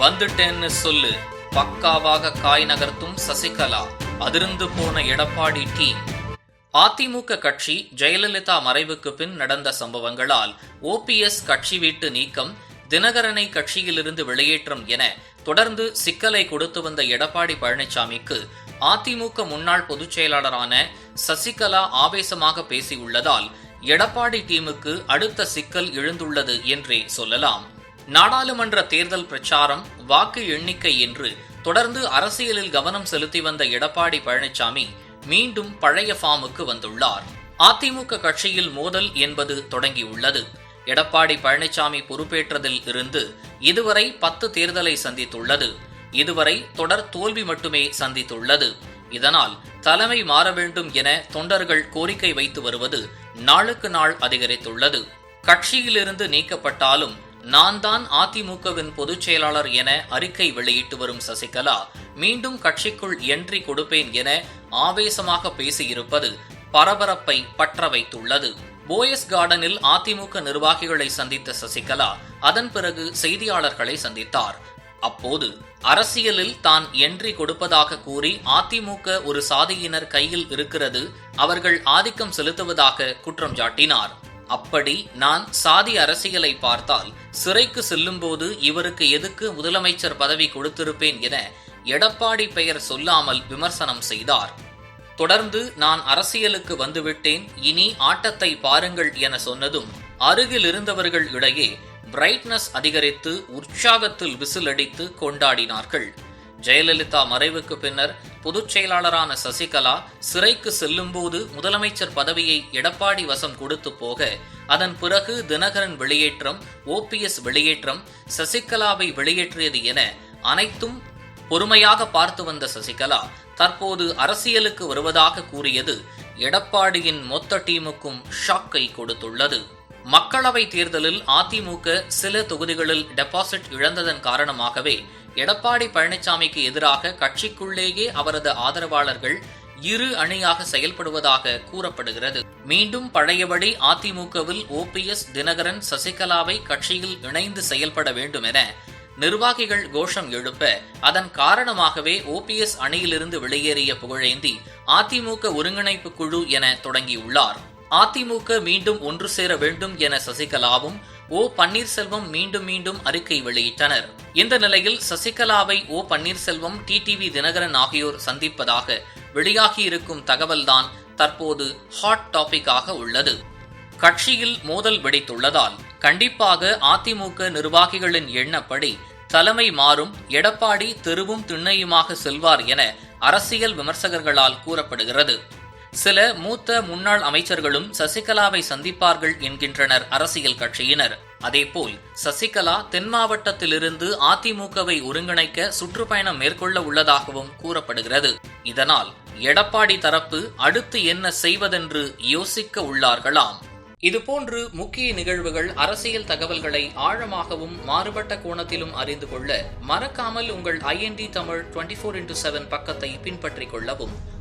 வந்துட்டேன்னு சொல்லு. பக்காவாக காய் நகர்த்தும் சசிகலா. அதிர்ந்து போன எடப்பாடி டீம் அதிமுக கட்சி ஜெயலலிதா மறைவுக்கு பின் நடந்த சம்பவங்களால் ஓபிஎஸ் கட்சி வீட்டு நீக்கம் தினகரனை கட்சியிலிருந்து வெளியேற்றம் என தொடர்ந்து சிக்கலை கொடுத்து வந்த எடப்பாடி பழனிசாமிக்கு அதிமுக முன்னாள் பொதுச் செயலாளரான சசிகலா ஆவேசமாக பேசியுள்ளதால் எடப்பாடி டீமுக்கு அடுத்த சிக்கல் எழுந்துள்ளது என்றே சொல்லலாம். நாடாளுமன்ற தேர்தல் பிரச்சாரம் வாக்கு எண்ணிக்கை என்று தொடர்ந்து அரசியலில் கவனம் செலுத்தி வந்த எடப்பாடி பழனிசாமி மீண்டும் பழைய ஃபார்முக்கு வந்துள்ளார். அதிமுக கட்சியில் மோதல் என்பது தொடங்கியுள்ளது. எடப்பாடி பழனிசாமி பொறுப்பேற்றதில் இருந்து இதுவரை பத்து தேர்தலை சந்தித்துள்ளது. இதுவரை தொடர் தோல்வி மட்டுமே சந்தித்துள்ளது. இதனால் தலைமை மாற வேண்டும் என தொண்டர்கள் கோரிக்கை வைத்து வருவது நாளுக்கு நாள் அதிகரித்துள்ளது. கட்சியிலிருந்து நீக்கப்பட்டாலும் நான் தான் அதிமுகவின் பொதுச் செயலாளர் என அறிக்கை வெளியிட்டு வரும் சசிகலா மீண்டும் கட்சிக்குள் என்ட்ரி கொடுப்பேன் என ஆவேசமாக பேசியிருப்பது பரபரப்பை பற்ற வைத்துள்ளது. போயஸ் கார்டனில் அதிமுக நிர்வாகிகளை சந்தித்த சசிகலா அதன் பிறகு செய்தியாளர்களை சந்தித்தார். அப்போது அரசியலில் தான் என்ட்ரி கொடுப்பதாக கூறி அதிமுக ஒரு சாதியினர் கையில் இருக்கிறது அவர்கள் ஆதிக்கம் செலுத்துவதாக குற்றம் சாட்டினார். அப்படி நான் சாதி அரசியலை பார்த்தால் சிறைக்கு செல்லும்போது இவருக்கு எதுக்கு முதலமைச்சர் பதவி கொடுத்திருப்பேன் என எடப்பாடி பெயர் சொல்லாமல் விமர்சனம் செய்தார். தொடர்ந்து நான் அரசியலுக்கு வந்துவிட்டேன் இனி ஆட்டத்தை பாருங்கள் என சொன்னதும் அருகில் இருந்தவர்கள் இடையே பிரைட்னஸ் அதிகரித்து உற்சாகத்தில் விசிலடித்து கொண்டாடினார்கள். ஜெயலலிதா மறைவுக்கு பின்னர் பொதுச் செயலாளரான சசிகலா சிறைக்கு செல்லும்போது முதலமைச்சர் பதவியை எடப்பாடி வசம் கொடுத்து போக அதன் பிறகு தினகரன் வெளியேற்றம் ஓபிஎஸ் வெளியேற்றம் சசிகலாவை வெளியேற்றியது என அனைத்தும் பொறுமையாக பார்த்து வந்த சசிகலா தற்போது அரசியலுக்கு வருவதாக கூறியது எடப்பாடியின் மொத்த டீமுக்கும் ஷாக்கை கொடுத்துள்ளது. மக்களவை தேர்தலில் அதிமுக சில தொகுதிகளில் டெபாசிட் இழந்ததன் காரணமாகவே எடப்பாடி பழனிசாமிக்கு எதிராக கட்சிக்குள்ளேயே அவரது ஆதரவாளர்கள் இரு அணியாக செயல்படுவதாக கூறப்படுகிறது. மீண்டும் பழையபடி அதிமுகவில் ஓபிஎஸ் தினகரன் சசிகலாவை கட்சியில் இணைந்து செயல்பட வேண்டும் என நிர்வாகிகள் கோஷம் எழுப்ப அதன் காரணமாகவே ஓபிஎஸ் அணியிலிருந்து வெளியேறிய புகழேந்தி அதிமுக ஒருங்கிணைப்பு குழு என தொடங்கியுள்ளார். அதிமுக மீண்டும் ஒன்று சேர வேண்டும் என சசிகலாவும் ஓ பன்னீர்செல்வம் மீண்டும் மீண்டும் அறிக்கை வெளியிட்டனர். இந்த நிலையில் சசிகலாவை ஓ பன்னீர்செல்வம் டிடிவி தினகரன் ஆகியோர் சந்திப்பதாக வெளியாகியிருக்கும் தகவல்தான் தற்போது ஹாட் டாபிக்காக உள்ளது. கட்சியில் மோதல் வெடித்துள்ளதால் கண்டிப்பாக அதிமுக நிர்வாகிகளின் எண்ணப்படி தலைமை மாறும் எடப்பாடி தெருவும் திண்ணையுமாக செல்வார் என அரசியல் விமர்சகர்களால் கூறப்படுகிறது. சில மூத்த முன்னாள் அமைச்சர்களும் சசிகலாவை சந்திப்பார்கள் என்கின்றனர் அரசியல் கட்சியினர். அதேபோல் சசிகலா தென் மாவட்டத்திலிருந்து அதிமுகவை ஒருங்கிணைக்க சுற்றுப்பயணம் மேற்கொள்ள உள்ளதாகவும் கூறப்படுகிறது. இதனால் எடப்பாடி தரப்பு அடுத்து என்ன செய்வதென்று யோசிக்க உள்ளார்களாம். இதுபோன்று முக்கிய நிகழ்வுகள் அரசியல் தகவல்களை ஆழமாகவும் மாறுபட்ட கோணத்திலும் அறிந்து கொள்ள மறக்காமல் உங்கள் IND Tamil twenty four into seven பக்கத்தை பின்பற்றிக் கொள்ளவும்.